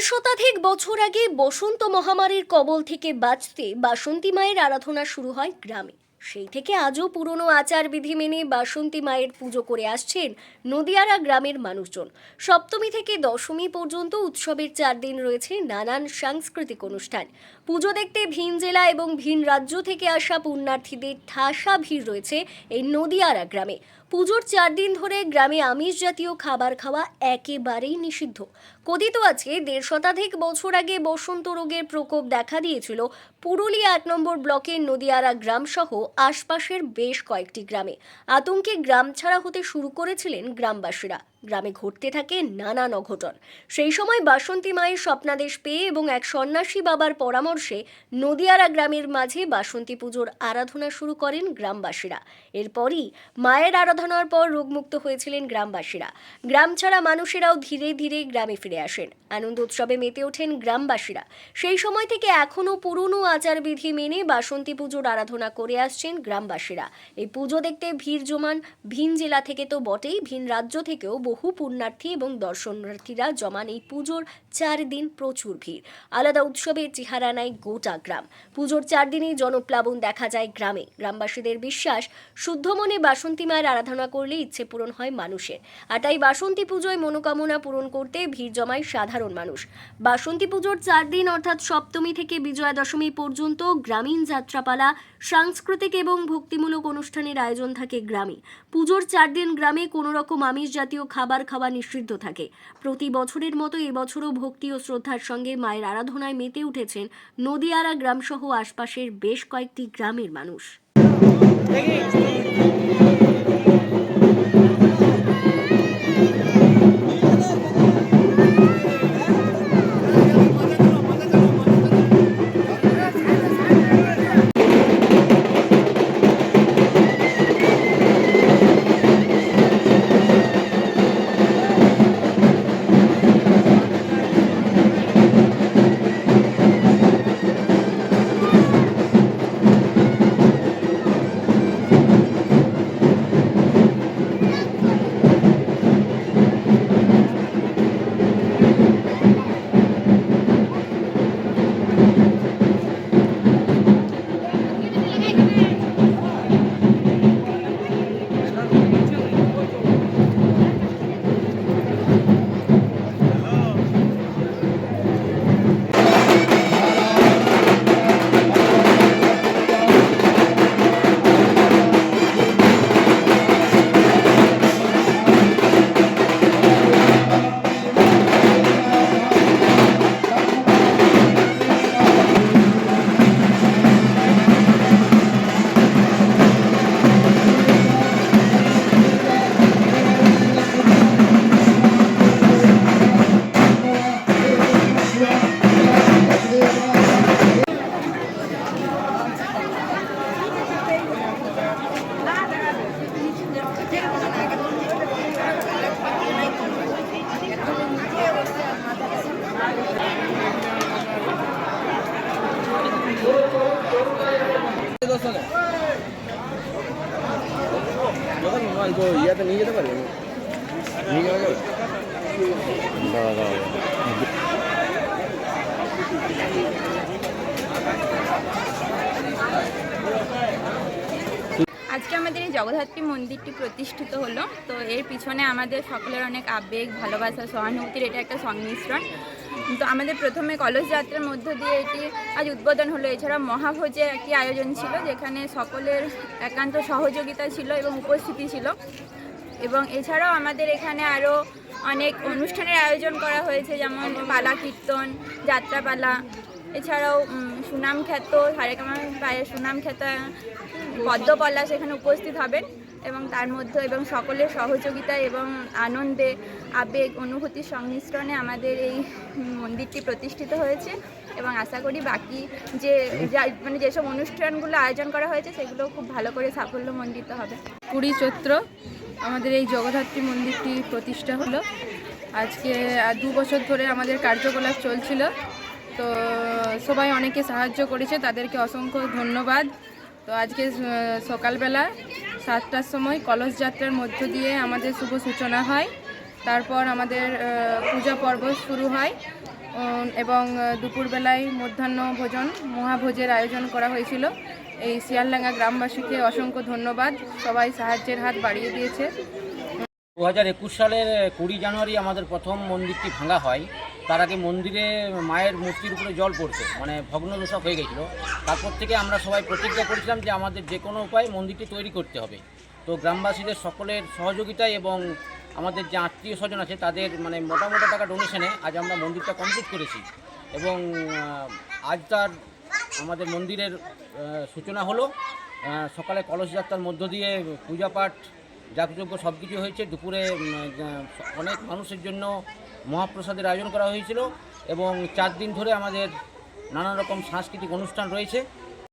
শতাধিক বছর আগে বসন্ত মহামারীর কবল থেকে বাঁচতে বাসন্তী মায়ের আরাধনা শুরু হয় গ্রামে। সেই থেকে আজও পুরনো আচার বিধি মেনে বাসন্তী মায়ের পুজো করে আসছেন নদিয়ারা গ্রামের মানুষজন। সপ্তমী থেকে দশমী পর্যন্ত উৎসবের চার দিন রয়েছে নানান সাংস্কৃতিক অনুষ্ঠান। পুজো দেখতে ভিন জেলা এবং ভিন রাজ্য থেকে আসা পুণ্যার্থীদের ঠাসা ভিড় রয়েছে এই নদিয়ারা গ্রামে। পুজোর চার দিন ধরে গ্রামে আমিষ জাতীয় খাবার খাওয়া একেবারেই নিষিদ্ধ। কথিত আছে, দেড় শতাধিক বছর আগে বসন্ত রোগের প্রকোপ দেখা দিয়েছিল পুরুলিয়া এক নম্বর ব্লকের নদিয়ারা গ্রাম সহ আশপাশের বেশ কয়েকটি গ্রামে। আতঙ্কে গ্রাম ছাড়া হতে শুরু করেছিলেন গ্রামবাসীরা। গ্রামে ঘটতে থাকে নানান অঘটন। সেই সময় বাসন্তী মায়ের স্বপ্নাদেশ পেয়ে এবং এক সন্ন্যাসী বাবার পরামর্শে নদিয়ারা গ্রামের মাঝে বাসন্তী পুজোর আরাধনা শুরু করেন গ্রামবাসীরা। এরপরই মায়ের আরাধনার পর রোগমুক্ত হয়েছিলেন গ্রামবাসীরা। গ্রাম ছাড়া মানুষেরাও ধীরে ধীরে গ্রামে ফিরে আসেন। আনন্দ উৎসবে মেতে ওঠেন গ্রামবাসীরা। সেই সময় থেকে এখনও পুরনো আচারবিধি মেনে বাসন্তী পুজোর আরাধনা করে আসছেন গ্রামবাসীরা। এই পুজো দেখতে ভিড় জমান, ভিন জেলা থেকে তো বটেই, ভিন রাজ্য থেকেও বহু পুণ্যার্থী এবং দর্শনার্থীরা জমান এই পুজোর চার দিন প্রচুর ভিড়। আলাদা উৎসবের চেহারা নেয় গোটা গ্রাম। পুজোর চার দিনেই জনপ্লাবন দেখা যায় গ্রামে। গ্রামবাসীদের বিশ্বাস, শুদ্ধ মনে বাসন্তী মায়ের আরাধনা করলে ইচ্ছে পূরণ হয় মানুষের। আর তাই বাসন্তী পুজোয় মনোকামনা পূরণ করতে ভিড় জমায় সাধারণ মানুষ। বাসন্তী পুজোর চার দিন অর্থাৎ সপ্তমী থেকে বিজয়া দশমী পর্যন্ত গ্রামীণ যাত্রাপালা, সাংস্কৃতিক এবং ভক্তিমূলক অনুষ্ঠানের আয়োজন থাকে গ্রামে। পুজোর চার দিন গ্রামে কোনো রকম আমিষ জাতীয় খাবার খাওয়া নিষিদ্ধ থাকে। প্রতি বছরের মতো এবছরও ভক্তি ও শ্রদ্ধার সঙ্গে মায়ের আরাধনায় মেতে উঠেছেন নদিয়ারা গ্রামসহ আশপাশের বেশ কয়েকটি গ্রামের মানুষ। ইয়াতে নিয়ে যেতে আজকে আমাদের এই জগদ্ধাত্রী মন্দিরটি প্রতিষ্ঠিত হলো। তো এর পিছনে আমাদের সকলের অনেক আবেগ, ভালোবাসা, সহানুভূতির এটা একটা সংমিশ্রণ। তো আমাদের প্রথমে কলস যাত্রার মধ্য দিয়ে এটি আজ উদ্বোধন হলো। এছাড়া মহাভোজের একটি আয়োজন ছিল, যেখানে সকলের একান্ত সহযোগিতা ছিল এবং উপস্থিতি ছিল। এবং এছাড়াও আমাদের এখানে আরও অনেক অনুষ্ঠানের আয়োজন করা হয়েছে, যেমন পালা কীর্তন, যাত্রাপালা, এছাড়াও সুনাম খ্যাত সারেকামা পায়ের সুনাম খ্যাত পদ্মপলা সেখানে উপস্থিত হবেন। এবং তার মধ্যে এবং সকলের সহযোগিতা এবং আনন্দে আবেগ অনুভূতির সংমিশ্রণে আমাদের এই মন্দিরটি প্রতিষ্ঠিত হয়েছে এবং আশা করি বাকি যে মানে যেসব অনুষ্ঠানগুলো আয়োজন করা হয়েছে সেগুলো খুব ভালো করে সাফল্যমণ্ডিত হবে। কুড়ি চৈত্র আমাদের এই জগদ্ধাত্রী মন্দিরটি প্রতিষ্ঠা হলো। আজকে দু বছর ধরে আমাদের কার্যকলাপ চলছিল। তো সবাই অনেকে সাহায্য করেছে, তাদেরকে অসংখ্য ধন্যবাদ। তো আজকে সকালবেলা সাতটার সময় কলস যাত্রার মধ্য দিয়ে আমাদের শুভ সূচনা হয়। তারপর আমাদের পূজা পর্ব শুরু হয়। এবং দুপুরবেলায় মধ্যাহ্ন ভোজন, মহাভোজের আয়োজন করা হয়েছিল। এই শিয়ালডাঙ্গা গ্রামবাসীকে অসংখ্য ধন্যবাদ। সবাই সাহায্যের হাত বাড়িয়ে দিয়েছে। দু হাজার একুশ সালের কুড়ি জানুয়ারি আমাদের প্রথম মন্দিরটি ভাঙা হয়। তার আগে মন্দিরে মায়ের মূর্তির উপরে জল পড়তো মানে ভগ্ন ভগ্নদশা হয়ে গেছিল। তারপর থেকে আমরা সবাই প্রতিজ্ঞা করেছিলাম যে আমাদের যে কোনো উপায়ে মন্দিরটি তৈরি করতে হবে। তো গ্রামবাসীদের সকলের সহযোগিতায় এবং আমাদের যে আত্মীয় স্বজন আছে, তাদের মানে মোটা মোটা টাকা ডোনেশনে আজ আমরা মন্দিরটা কমপ্লিট করেছি। এবং আজ তার আমাদের মন্দিরের সূচনা হলো সকালে কলস যাত্রার মধ্য দিয়ে পূজা পাঠ, যাগযজ্ঞ সব কিছু হয়েছে। দুপুরে অনেক মানুষের জন্য মহাপ্রসাদের আয়োজন করা হয়েছিল এবং চার দিন ধরে আমাদের নানা রকম সাংস্কৃতিক অনুষ্ঠান রয়েছে।